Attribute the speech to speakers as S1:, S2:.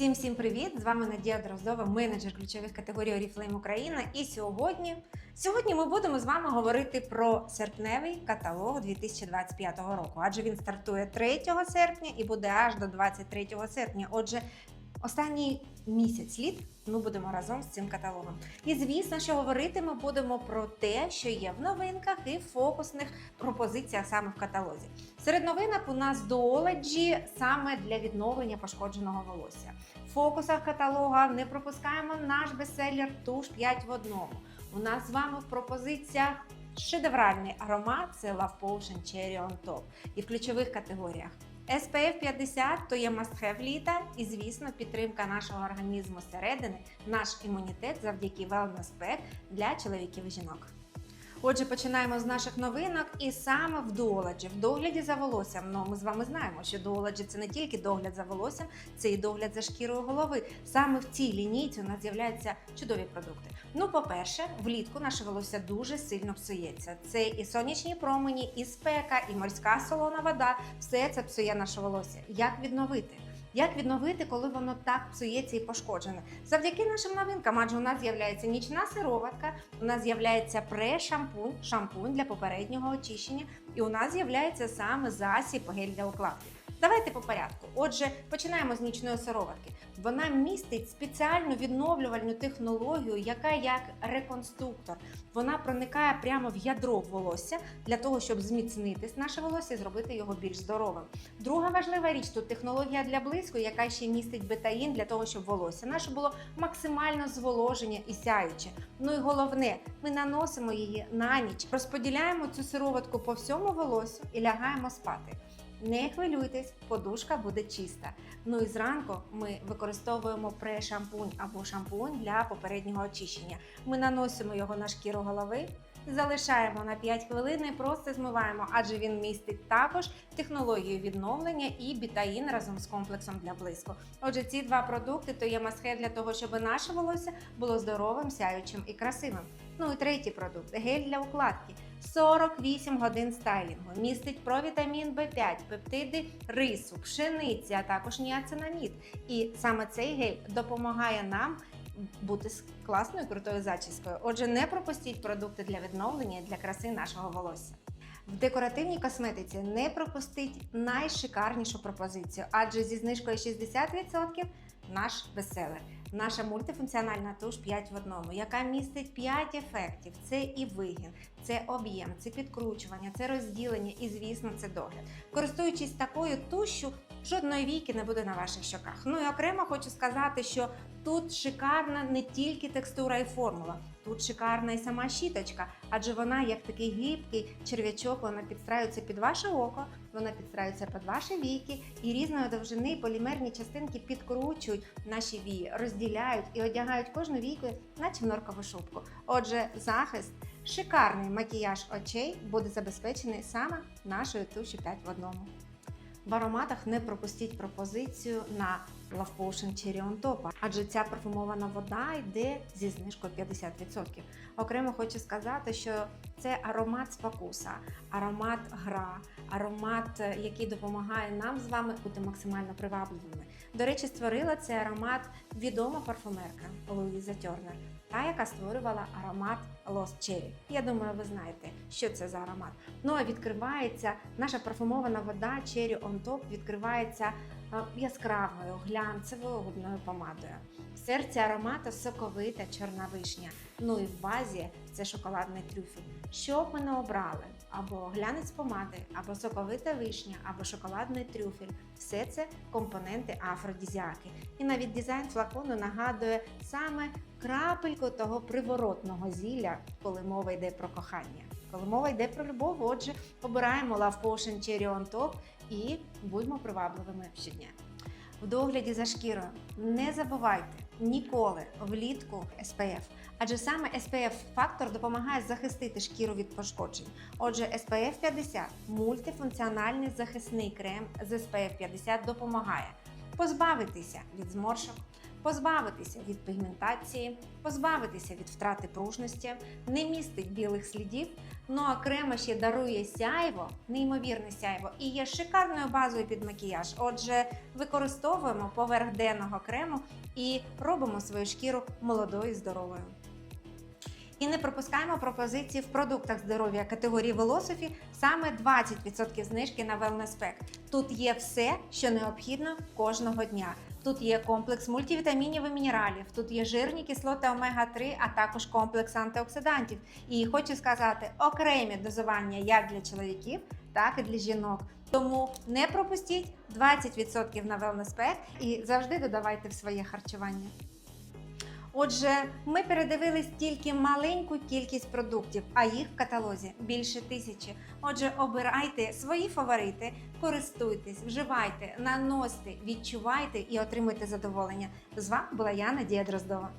S1: Всім всім привіт! З вами Надія Дроздова, менеджер ключових категорій Oriflame Україна. І сьогодні, сьогодні ми будемо з вами говорити про серпневий каталог 2025 року. Адже він стартує 3 серпня і буде аж до 23 серпня. Отже, останній місяць літ ми будемо разом з цим каталогом. І звісно, що говорити ми будемо про те, що є в новинках і фокусних пропозиціях саме в каталозі. Серед новинок у нас дооледжі саме для відновлення пошкодженого волосся. В фокусах каталога не пропускаємо наш бестселер туш 5 в одному. У нас з вами в пропозиціях шедевральний аромат це Love Potion Cherry on Top. І в ключових категоріях SPF 50 то є must-have літа, і звісно, підтримка нашого організму зсередини, наш імунітет завдяки Wellness Pack для чоловіків і жінок. Отже, починаємо з наших новинок, і саме в догляді, в догляді за волоссям. Ну, ми з вами знаємо, що догляді це не тільки догляд за волоссям, це і догляд за шкірою голови. Саме в цій лінійці у нас з'являються чудові продукти. Ну, по-перше, влітку наше волосся дуже сильно псується. Це і сонячні промені, і спека, і морська солона вода. Все це псує наше волосся. Як відновити? Як відновити, коли воно так псується і пошкоджене? Завдяки нашим новинкам, адже у нас з'являється нічна сироватка, у нас з'являється пре-шампунь, шампунь для попереднього очищення, і у нас з'являється саме засіб гель для укладки. Давайте по порядку. Отже, починаємо з нічної сироватки. Вона містить спеціальну відновлювальну технологію, яка як реконструктор. Вона проникає прямо в ядро волосся для того, щоб зміцнити наше волосся і зробити його більш здоровим. Друга важлива річ тут технологія для блиску, яка ще містить бетаїн для того, щоб волосся наше було максимально зволоження і сяюче. Ну і головне, ми наносимо її на ніч, розподіляємо цю сироватку по всьому волосю і лягаємо спати. Не хвилюйтесь, подушка буде чиста. Ну і зранку ми використовуємо пре-шампунь або шампунь для попереднього очищення. Ми наносимо його на шкіру голови, залишаємо на 5 хвилин і просто змиваємо, адже він містить також технологію відновлення і бітаїн разом з комплексом для блиску. Отже, ці два продукти то є масхе для того, щоб наше волосся було здоровим, сяючим і красивим. Ну і третій продукт гель для укладки. 48 годин стайлінгу, містить провітамін В5, пептиди рису, пшениці, а також ніацинамід. І саме цей гель допомагає нам бути класною крутою зачіскою. Отже, не пропустіть продукти для відновлення і для краси нашого волосся. В декоративній косметиці не пропустіть найшикарнішу пропозицію, адже зі знижкою 60% наш бестселер. Наша мультифункціональна туш 5 в одному, яка містить 5 ефектів. Це і вигін, це об'єм, це підкручування, це розділення і, звісно, це догляд. Користуючись такою тушю, жодної війки не буде на ваших щоках. Ну і окремо хочу сказати, що тут шикарна не тільки текстура і формула, тут шикарна і сама щіточка, адже вона як такий гибкий черв'ячок, вона підстраюється під ваше око, вона підстраюється під ваші війки, і різної довжини полімерні частинки підкручують наші вії, розділяють і одягають кожну війку, наче в норкову шубку. Отже, захист, шикарний макіяж очей буде забезпечений саме нашою туші 5 в одному. В ароматах не пропустіть пропозицію на Love Potion Cherry адже ця парфумована вода йде зі знижкою 50%. Окремо хочу сказати, що це аромат спокуса, аромат гра, аромат, е, який допомагає нам з вами бути максимально привабливими. До речі, створила цей аромат відома парфумерка Луїза Тернер, та яка створювала аромат Lost Cherry. Я думаю, ви знаєте, що це за аромат. Ну а відкривається наша парфумована вода Cherry on Top відкривається яскравою, глянцевою губною помадою. В серці аромату соковита чорна вишня. Ну і в базі це шоколадний трюфель. Що б ми не обрали? Або глянець помади, або соковита вишня, або шоколадний трюфель. Все це компоненти афродізіаки. І навіть дизайн флакону нагадує саме крапельку того приворотного зілля, коли мова йде про кохання. Коли мова йде про любов, отже, обираємо Love Potion Cherry on Top і будьмо привабливими щодня. В догляді за шкірою не забувайте ніколи влітку SPF, адже саме SPF фактор допомагає захистити шкіру від пошкоджень. Отже, SPF 50 мультифункціональний захисний крем з SPF 50 допомагає позбавитися від зморшок, позбавитися від пігментації, позбавитися від втрати пружності, не містить білих слідів. Ну а крема ще дарує сяйво, неймовірне сяйво, і є шикарною базою під макіяж. Отже, використовуємо поверх денного крему і робимо свою шкіру молодою і здоровою. І не пропускаємо пропозиції в продуктах здоров'я категорії Velocity саме 20% знижки на Wellness Pack. Тут є все, що необхідно кожного дня. Тут є комплекс мультивітамінів і мінералів, тут є жирні кислоти омега-3, а також комплекс антиоксидантів. І хочу сказати, окремі дозування як для чоловіків, так і для жінок. Тому не пропустіть 20% на Wellness Pack і завжди додавайте в своє харчування. Отже, ми передивились тільки маленьку кількість продуктів, а їх в каталозі більше тисячі. Отже, обирайте свої фаворити, користуйтесь, вживайте, наносьте, відчувайте і отримуйте задоволення. З вами була я, Надія Дроздова.